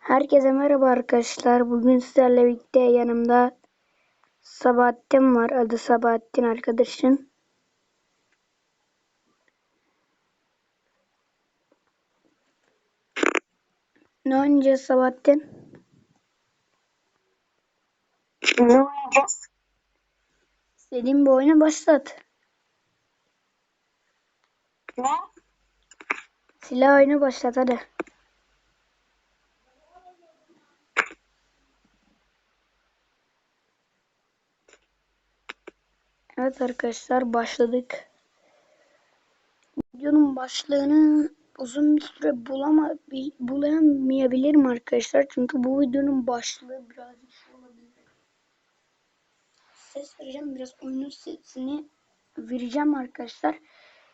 Herkese merhaba arkadaşlar. Bugün sizlerle birlikte yanımda Sabahattin var. Adı Sabahattin arkadaşın. Ne oynayacağız Sabahattin? Ne oynayacağız? İstediğin bir oyunu başlat. Ne? Silah oyunu başlat hadi. Evet arkadaşlar başladık. Videonun başlığını uzun bir süre bulama, bi- bulamayabilirim arkadaşlar. Çünkü bu videonun başlığı birazcık şey olabilir. Ses vereceğim biraz oyunun sesini vereceğim arkadaşlar.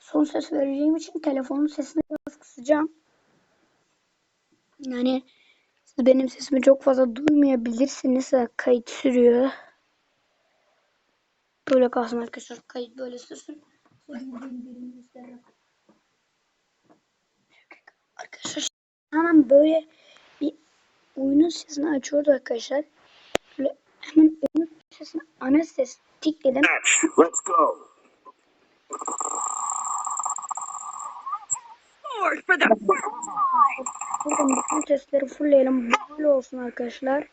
Son ses vereceğim için telefonun sesini biraz kısacağım. Yani siz benim sesimi çok fazla duymayabilirsiniz. Kayıt sürüyor. Böyle kalsın arkadaşlar. Kayıt böyle sürsün. Arkadaşlar hemen böyle bir oyunun sesini açıyordu arkadaşlar. Böyle hemen oyunun sesini ana ses tikledim. Let's go. Buradan bütün sesleri fullleyelim. Böyle olsun arkadaşlar.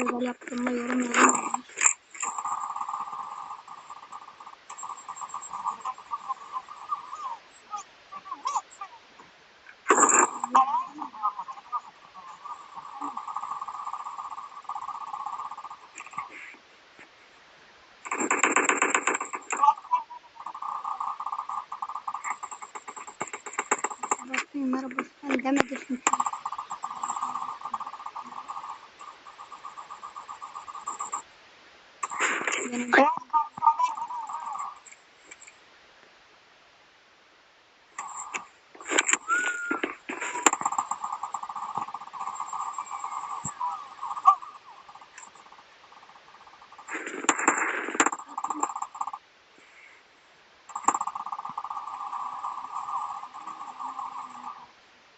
Özel yaptığımda yorum yazın. Merhaba sen demedi çünkü. Benim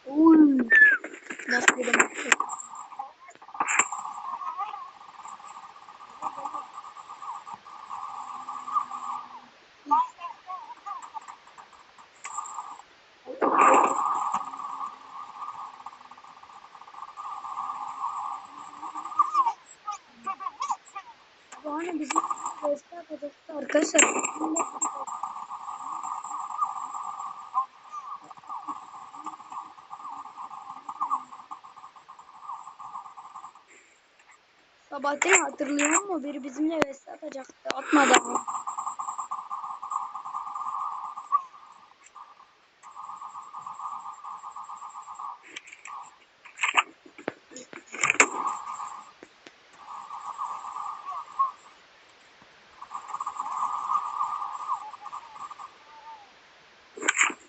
Uy. Nasıl dedim? Bu hani bizim arkadaşlar. Sabahattin hatırlıyor musun? Biri bizimle vs atacaktı. Atmadı ama.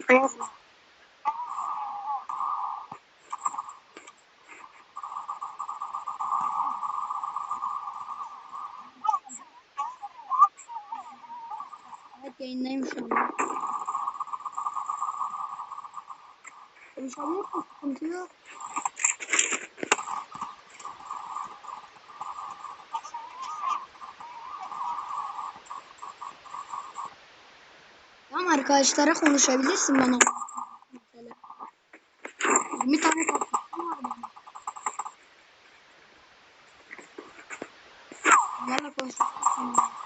Evet yayındayım şu anda. Konuşabilir miyim? Sıkıntı yok. Tamam arkadaşlara konuşabilirsin bana. Mesela. 20 tane kapatım var benim. Onlarla konuşabilirsin.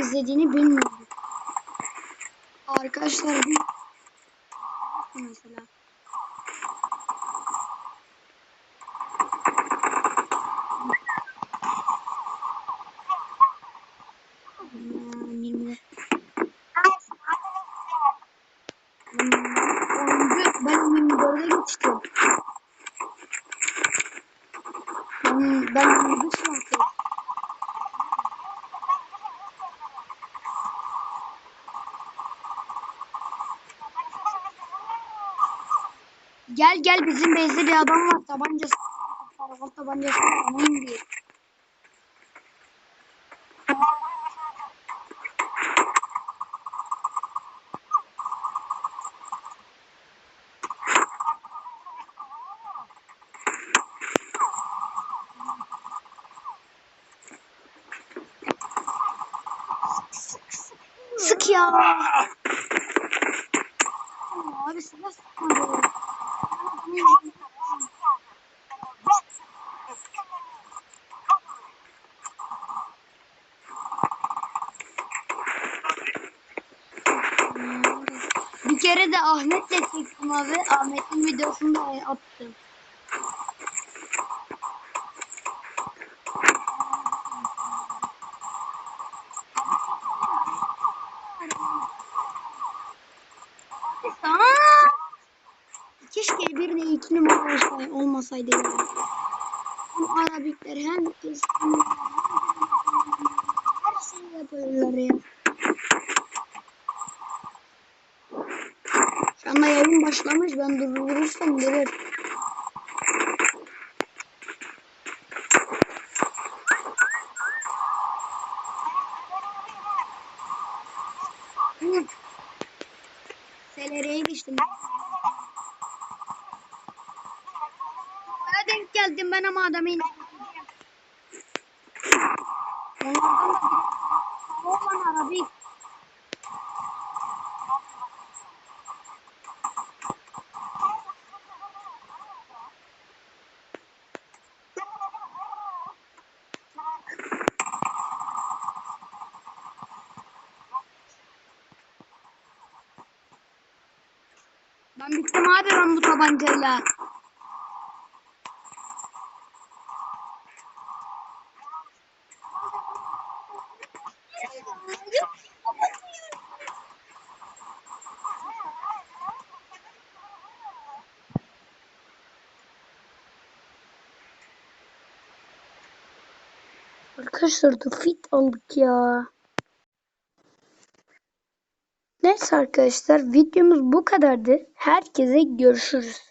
İzlediğini bilmiyordum. Arkadaşlar mesela. Hmm, 20'de. Oyuncu ben 24'e geçtim. Ben, ben 25 yaptım. Gel gel bizim bezde bir adam var tabancası. Karaval tabancası onun diye. Sık ya. Abi silah sıkmadı. Bir kere de Ahmet'le çektim abi. Ahmet'in videosunu da attım. Aa! Keşke bir de iki numara olsaydı, olmasaydı ya. Hem Arabikler hem İspanyollar her şeyi yapıyorlar ya. Yayın başlamış. Ben durdurursam gelir. Selereye geçtim. Bana denk geldim ben ama adamı indireceğim. Onlardan da bir olan Arabik. Ben bittim abi ben bu tabancayla. Arkadaşlar da fit aldık ya. Neyse arkadaşlar videomuz bu kadardı. Herkese görüşürüz.